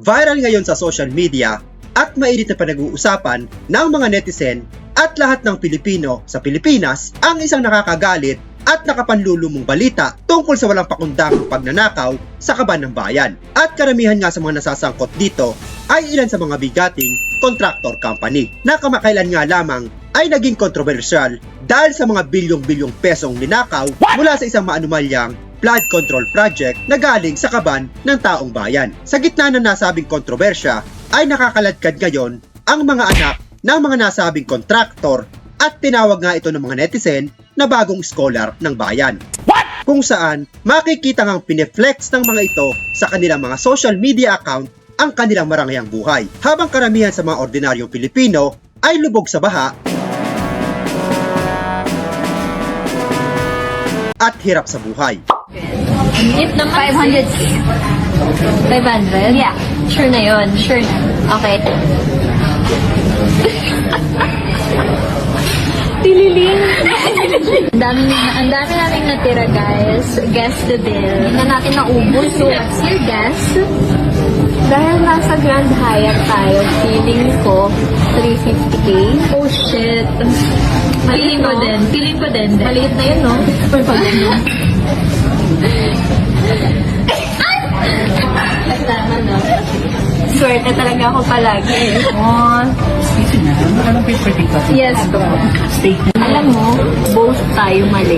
Viral ngayon sa social media at mainit na pinag-uusapan ng mga netizen at lahat ng Pilipino sa Pilipinas ang isang nakakagalit at nakapanlulumong balita tungkol sa walang pakundang pagnanakaw sa kaban ng bayan. At karamihan nga sa mga nasasangkot dito ay ilan sa mga bigating contractor company na kamakailan nga lamang ay naging kontrobersyal dahil sa mga bilyong-bilyong pesong ninakaw mula sa isang maanumalyang flood control project na galing sa kaban ng taong bayan. Sa gitna ng nasabing kontrobersya ay nakakaladkad ngayon ang mga anak ng mga nasabing kontraktor at tinawag nga ito ng mga netizen na bagong scholar ng bayan. Kung saan makikita ngang pineflex ng mga ito sa kanilang mga social media account ang kanilang marangayang buhay. Habang karamihan sa mga ordinaryong Pilipino ay lubog sa baha at hirap sa buhay. If naman 500 500? Yeah. Sure na yun. Sure na. Okay. Tililing. ang dami, ang dami namin natira, guys. Guess the bill. Hindi na natin naubos. So, what's your guess? Dahil nasa Grand Hyatt tayo, feeling ko 350k. Oh, shit. Feeling ko din. Feeling ko din. Maliit na yun, no? Or pag no? Swerte talaga ako palagi. Oh, Excuse me, anong paper dito? yes, bro. Statement. Alam mo, both tayo mali.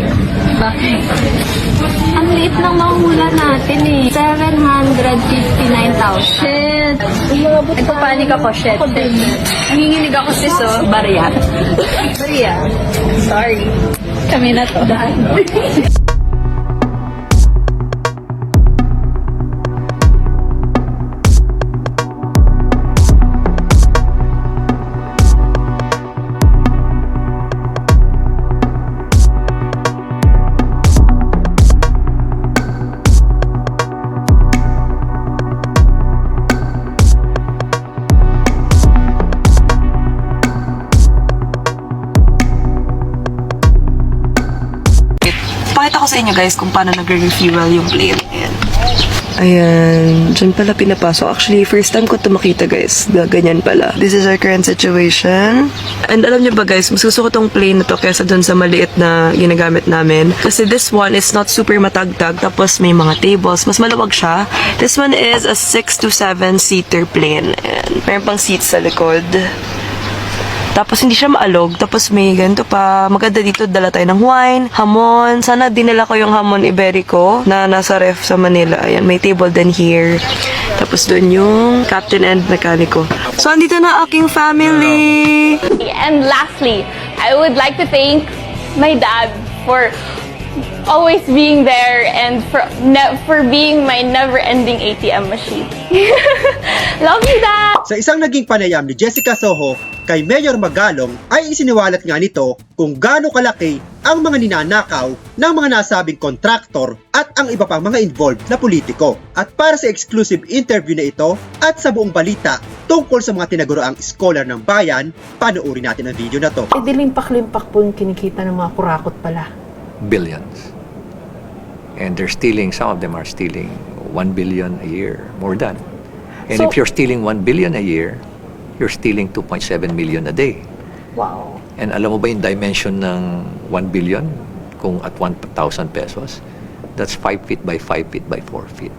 Bakit? Ang liit ng mahula natin eh. 759,000. Shit! Nagpapanik ako, shit. Nanginginig ako sis, oh. Barya. Barya. Sorry. Kami na to. Sa inyo guys kung paano nagre-refuel yung plane. Ayan. Ayan, dyan pala pinapasok. Actually, first time ko ito makita guys, ganyan pala. This is our current situation. And alam niyo ba guys, mas gusto ko tong plane na to kesa dun sa maliit na ginagamit namin. Kasi this one is not super matagtag, tapos may mga tables, mas maluwag siya. This one is a 6 to 7 seater plane. And meron pang seats sa likod. Tapos hindi siya maalog. Tapos may ganito pa. Maganda dito, dala tayo ng wine, hamon. Sana dinala ko yung hamon Iberico na nasa ref sa Manila. Ayan, may table din here. Tapos doon yung captain and mekaniko. So, andito na aking family! And lastly, I would like to thank my dad for always being there and for ne- for being my never-ending ATM machine. Love you, Dad! Sa isang naging panayam ni Jessica Soho kay Mayor Magalong ay isiniwalat nga nito kung gaano kalaki ang mga ninanakaw ng mga nasabing kontraktor at ang iba pang mga involved na politiko. At para sa exclusive interview na ito at sa buong balita tungkol sa mga tinaguraang scholar ng bayan, panoorin natin ang video na to. Eh, dilimpak-limpak po yung kinikita ng mga kurakot pala. Billions. And they're stealing, some of them are stealing 1 billion a year, more than. And So- if you're stealing 1 billion a year, you're stealing 2.7 million a day. Wow. And alam mo ba yung dimension ng 1 billion? Kung at 1,000 pesos, that's 5 feet by 5 feet by 4 feet.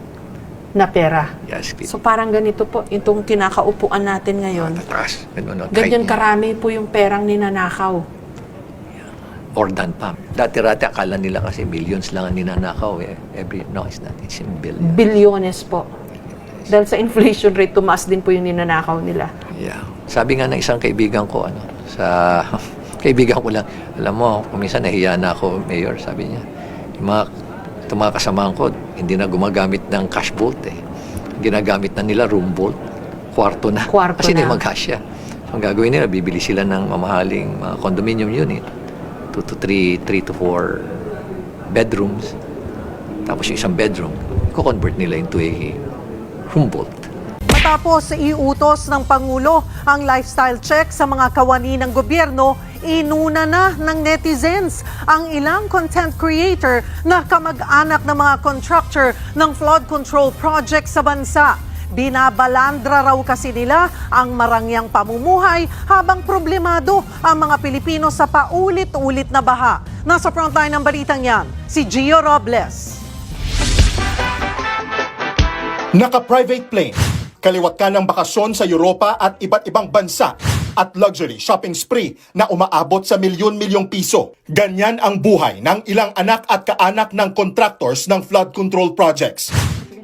Na pera. Yes, feet. So parang ganito po, itong kinakaupuan natin ngayon. Tatas. Ganun, no? Ganyan karami po yung perang ninanakaw. Or than pa. Dati-rati akala nila kasi millions lang ang ninanakaw. Eh. Every, no, it's not. It's in billions. Bilyones po. Dahil sa inflation rate, tumaas din po yung ninanakaw nila. Yeah. Sabi nga ng isang kaibigan ko, ano, sa kaibigan ko lang, alam mo, kuminsan nahiya na ako, Mayor, sabi niya. Yung mga, itong mga kasamahan ko, hindi na gumagamit ng cash vault eh. Ginagamit na nila room vault. Kwarto na. Kwarto Kasi na. hindi mag-cash So, ang gagawin nila, bibili sila ng mamahaling mga condominium unit. 2 to 3, 3 to 4 bedrooms. Tapos yung isang bedroom, ko-convert nila into a room vault. Matapos iutos ng Pangulo ang lifestyle check sa mga kawani ng gobyerno, inuna na ng netizens ang ilang content creator na kamag-anak ng mga contractor ng flood control project sa bansa. Binabalandra raw kasi nila ang marangyang pamumuhay habang problemado ang mga Pilipino sa paulit-ulit na baha. Nasa frontline ng balitang yan, si Gio Robles. Naka-private plane, kaliwat ka ng bakasyon sa Europa at iba't ibang bansa at luxury shopping spree na umaabot sa milyon-milyong piso. Ganyan ang buhay ng ilang anak at kaanak ng contractors ng flood control projects.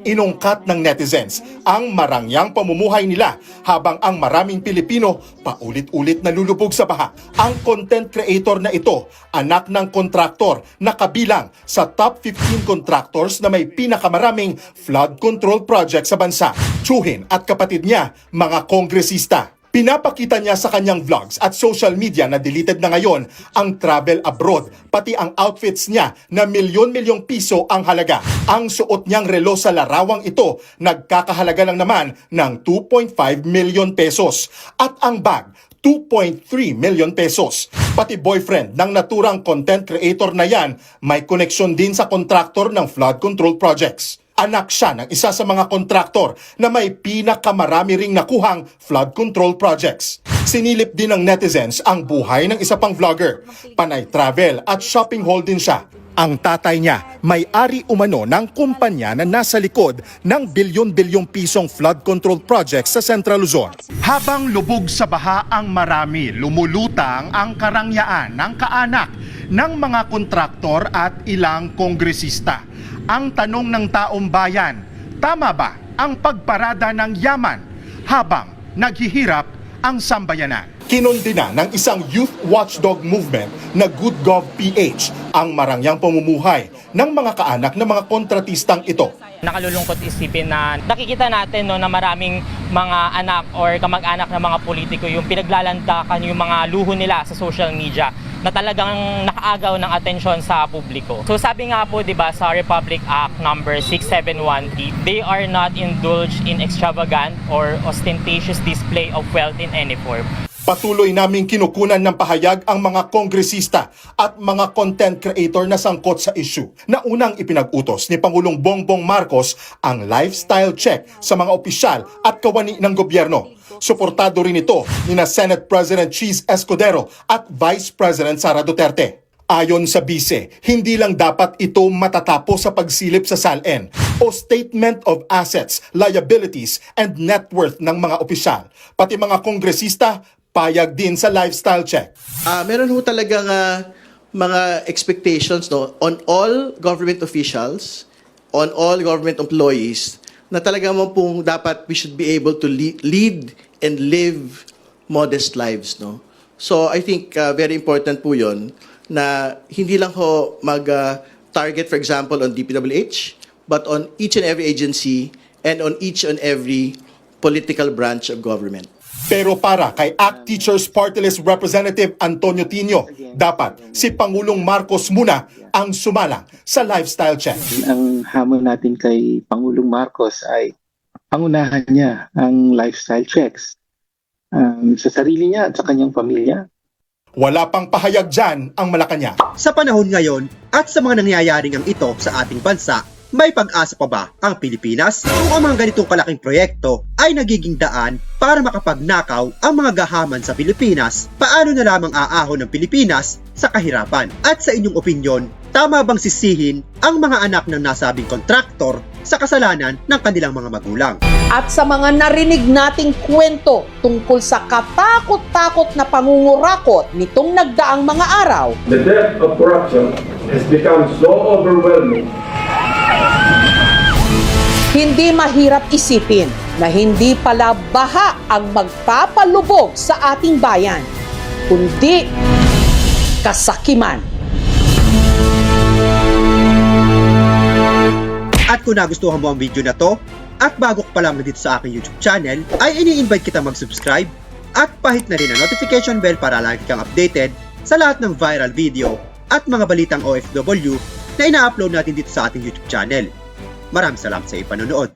Inungkat ng netizens ang marangyang pamumuhay nila habang ang maraming Pilipino paulit-ulit nalulubog sa baha. Ang content creator na ito, anak ng kontraktor na kabilang sa top 15 contractors na may pinakamaraming flood control project sa bansa. Chuhin at kapatid niya, mga kongresista. Pinapakita niya sa kanyang vlogs at social media na deleted na ngayon ang travel abroad, pati ang outfits niya na milyon-milyong piso ang halaga. Ang suot niyang relo sa larawang ito nagkakahalaga lang naman ng 2.5 million pesos. At ang bag, 2.3 million pesos. Pati boyfriend ng naturang content creator na yan may koneksyon din sa kontraktor ng flood control projects. Anak siya ng isa sa mga kontraktor na may pinakamarami ring nakuhang flood control projects. Sinilip din ng netizens ang buhay ng isa pang vlogger. Panay travel at shopping haul din siya. Ang tatay niya may-ari umano ng kumpanya na nasa likod ng bilyon-bilyong pisong flood control project sa Central Luzon. Habang lubog sa baha ang marami, lumulutang ang karangyaan ng kaanak ng mga kontraktor at ilang kongresista. Ang tanong ng taong bayan, tama ba ang pagparada ng yaman habang naghihirap ang sambayanan? Kinondina ng isang youth watchdog movement na Good Gov PH ang marangyang pamumuhay ng mga kaanak ng mga kontratistang ito. Nakalulungkot isipin na nakikita natin no, na maraming mga anak or kamag-anak ng mga politiko yung pinaglalandakan yung mga luho nila sa social media na talagang nakaagaw ng atensyon sa publiko. So sabi nga po 'di ba sa Republic Act number 671, they are not indulged in extravagant or ostentatious display of wealth in any form. Patuloy naming kinukunan ng pahayag ang mga kongresista at mga content creator na sangkot sa issue na unang ipinag-utos ni Pangulong Bongbong Marcos ang lifestyle check sa mga opisyal at kawani ng gobyerno. Suportado rin ito ni na Senate President Cheese Escudero at Vice President Sara Duterte. Ayon sa bise, hindi lang dapat ito matatapos sa pagsilip sa SALN o Statement of Assets, Liabilities and Net Worth ng mga opisyal. Pati mga kongresista, payag din sa lifestyle check. Ah, meron ho talagang ah, mga expectations no on all government officials, on all government employees na talaga mo pong dapat we should be able to lead, and live modest lives no. So I think ah, very important po 'yon na hindi lang ho mag ah, target for example on DPWH but on each and every agency and on each and every political branch of government. Pero para kay ACT Teachers Party List Representative Antonio Tino, dapat si Pangulong Marcos muna ang sumala sa lifestyle check. ang hamon natin kay Pangulong Marcos ay pangunahan niya ang lifestyle checks um, sa sarili niya at sa kanyang pamilya. Wala pang pahayag dyan ang Malacanang. Sa panahon ngayon at sa mga nangyayaring ang ito sa ating bansa, may pag-asa pa ba ang Pilipinas kung ang mga ganitong kalaking proyekto ay nagiging daan para makapagnakaw ang mga gahaman sa Pilipinas? Paano na lamang aahon ng Pilipinas sa kahirapan? At sa inyong opinyon, tama bang sisihin ang mga anak ng nasabing kontraktor sa kasalanan ng kanilang mga magulang? At sa mga narinig nating kwento tungkol sa katakot-takot na pangungurakot nitong nagdaang mga araw, The depth of corruption has become so overwhelming hindi mahirap isipin na hindi pala baha ang magpapalubog sa ating bayan, kundi kasakiman. At kung nagustuhan mo ang video na to, at bago ka pa lang dito sa aking YouTube channel, ay ini-invite kita mag-subscribe at pahit na rin ang notification bell para lagi kang updated sa lahat ng viral video at mga balitang OFW na ina-upload natin dito sa ating YouTube channel. Maraming salamat sa iyong panonood.